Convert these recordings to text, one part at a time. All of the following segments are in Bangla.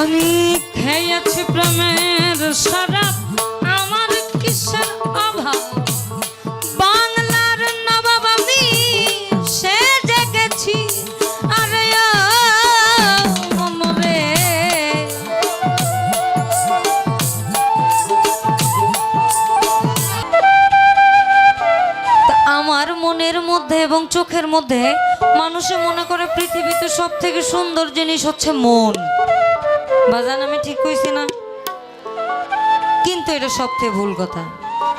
আমি খেয়েছি প্রেমের সারাপ আমার কিসের অভাব? বাংলার নবাব আমি সে জেগেছি। আরে মনরে আমার মনের মধ্যে এবং চোখের মধ্যে মানুষে মনে করে পৃথিবীতে সব থেকে সুন্দর জিনিস হচ্ছে মন। বাজান, আমি ঠিক কইছি না। কিন্তু এটা সবথেকে ভুল কথা।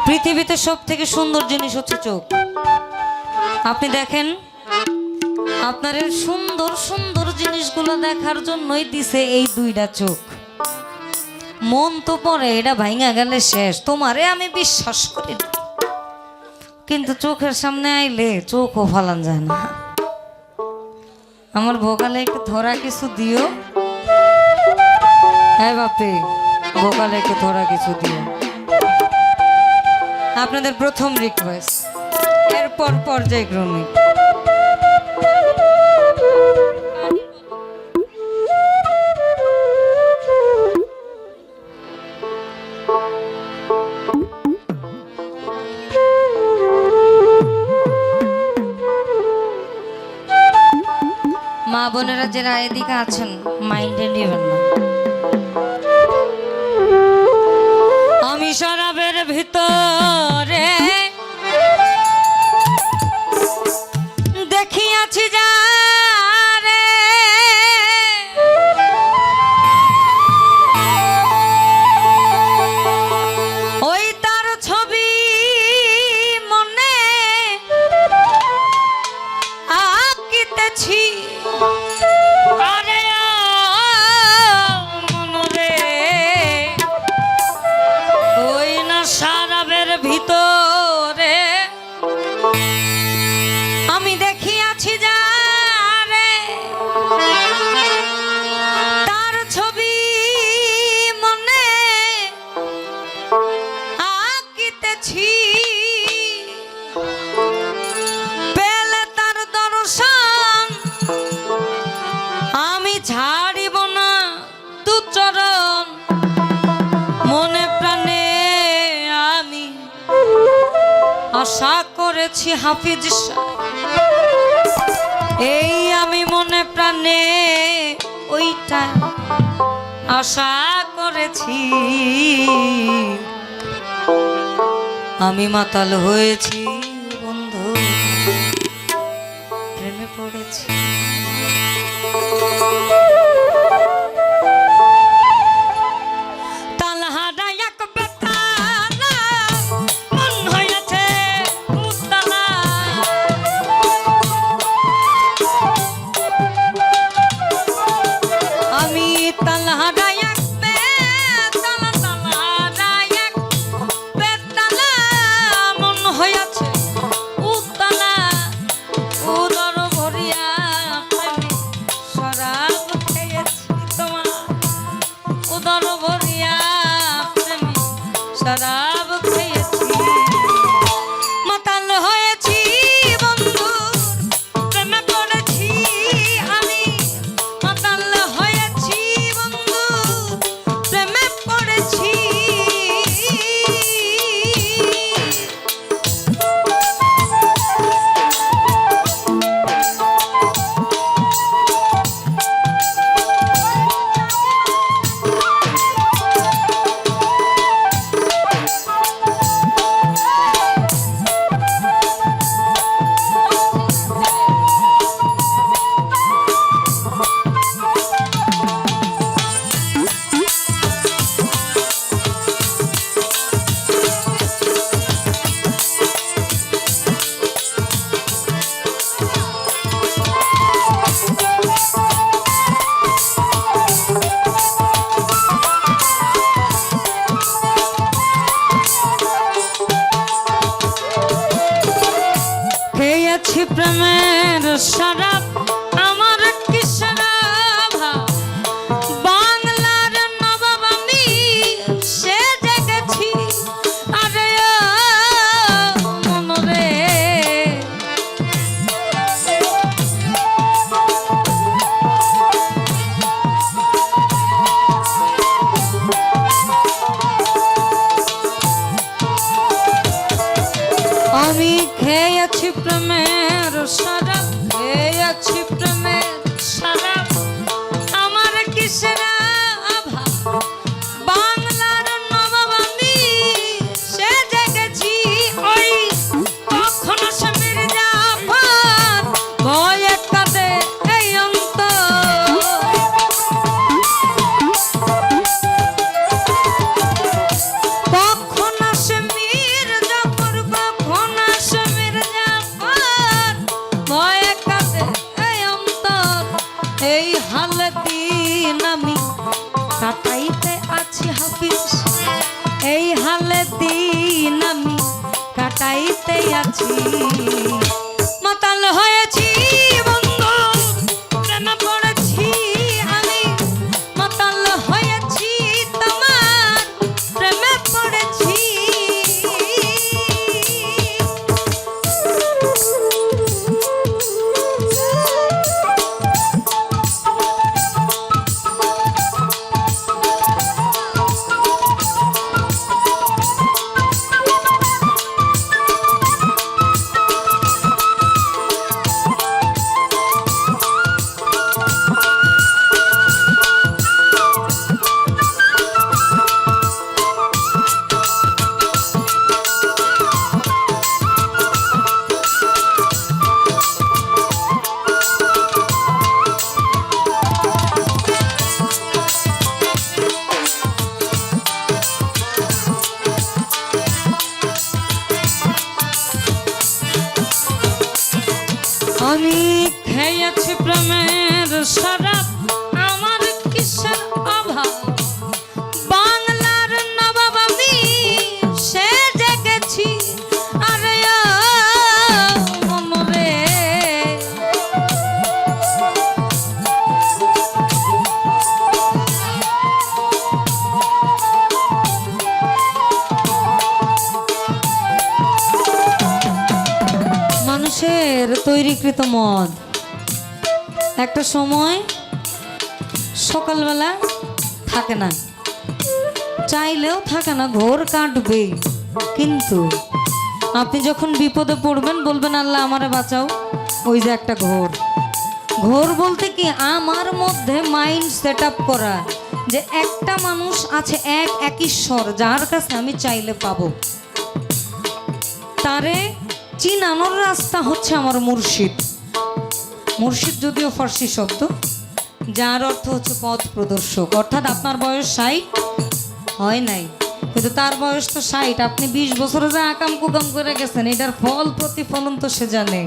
পৃথিবীতে সব থেকে সুন্দর জিনিস হচ্ছে চোখ। আপনি দেখেন, আপনার সুন্দর সুন্দর জিনিসগুলো দেখার জন্যই দিছে এই দুইটা চোখ। মন তো পরে এটা ভাঙা গেলে শেষ। তোমারে আমি বিশ্বাস করি না। কিন্তু চোখের সামনে আইলে চোখও ফালান যায় না। আমার ভোকালে একটু ধরা কিছু দিও। হ্যাঁ বাপে একটু ধরা কিছু দিও আপনাদের প্রথম রিকোয়েস্ট এরপর পর্যায়ক্রমিক। মা বোনেরা যারা এদিকে আছেন মাইন্ডে নেবেন না। শরাবের ভিতরে করেছি হাফিজ। এই আমি মনে প্রাণে ওইটা আশা করেছি। আমি মাতাল হয়েছি, বন্ধু। প্রেমে পড়েছি। keep the man to shut up. আছি। আমি খেয়েছি প্রেমের সারাপ। তৈরিকৃত মদ। একটা সময় সকালবেলা থাকে না। চাইলেও থাকে না, ঘোর কাটবে। কিন্তু আপনি যখন বিপদে পড়বেন, বলবেন, আল্লাহ, আমারে বাঁচাও। ওই যে একটা ঘোর। ঘোর বলতে কি, আমার মধ্যে মাইন্ড সেট আপ করা যে একটা মানুষ আছে এক এক ঈশ্বর, যার কাছে আমি চাইলে পাবো। তারে চিনানোর রাস্তা হচ্ছে আমার মুর্শিদ। মুর্শিদ যদিও ফার্সি শব্দ, যার অর্থ হচ্ছে পথ প্রদর্শক। অর্থাৎ আপনার বয়স ষাট, হয় নাই। কিন্তু তার বয়স তো ষাট, আপনি বিশ বছরে যা আকাম কুকাম করে গেছেন, এটার ফল প্রতিফলন তো সে জানে।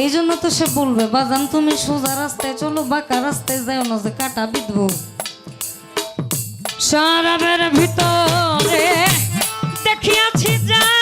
এই জন্য তো সে বলবে, বাজান, তুমি সোজা রাস্তায় চলো, বাঁকা রাস্তায় যাও না যে কাটা বিধবো। সারাবের ভিতরে দেখিয়াছি যারে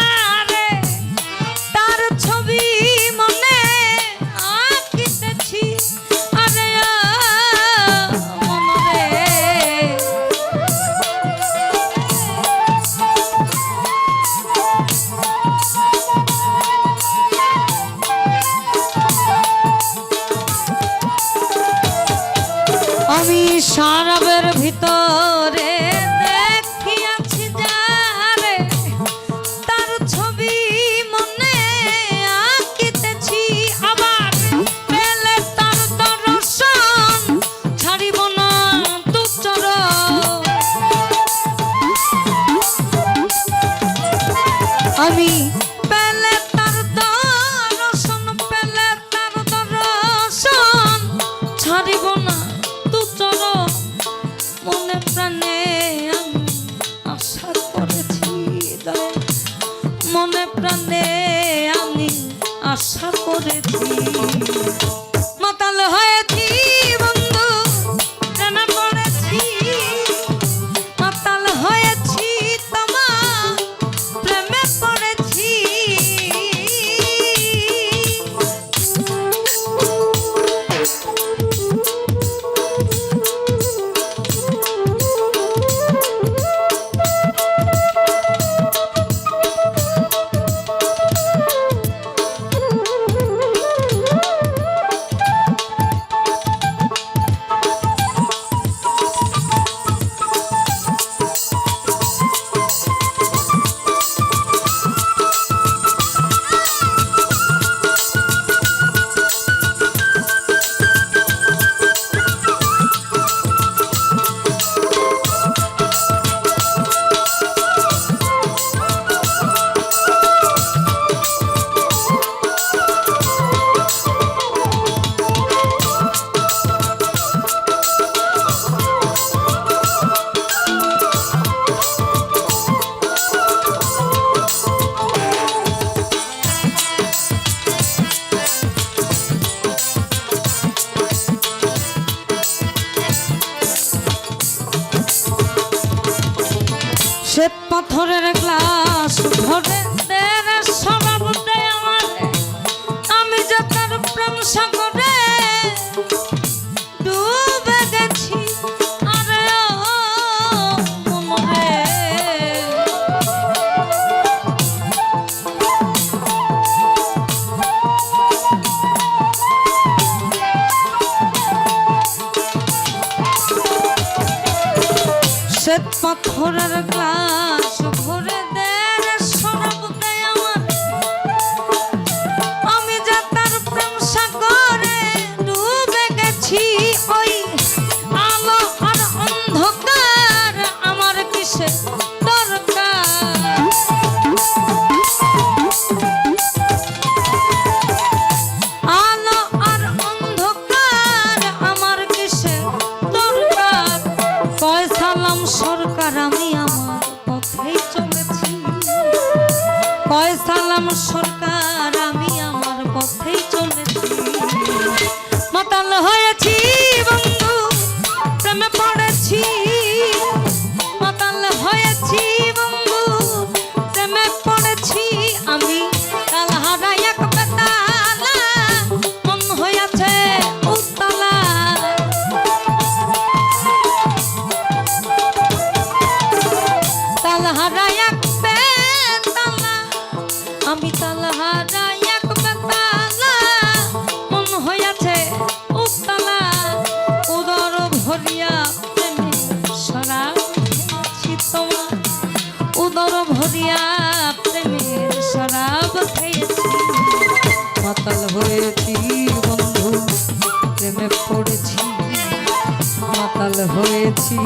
পাথরের কাজ কালাম সরকার আমি আমার পথেই চলেছি। কয় সালাম সরকার। হয়ে বন্ধু প্রেমে পড়েছি মাতাল হয়েছি।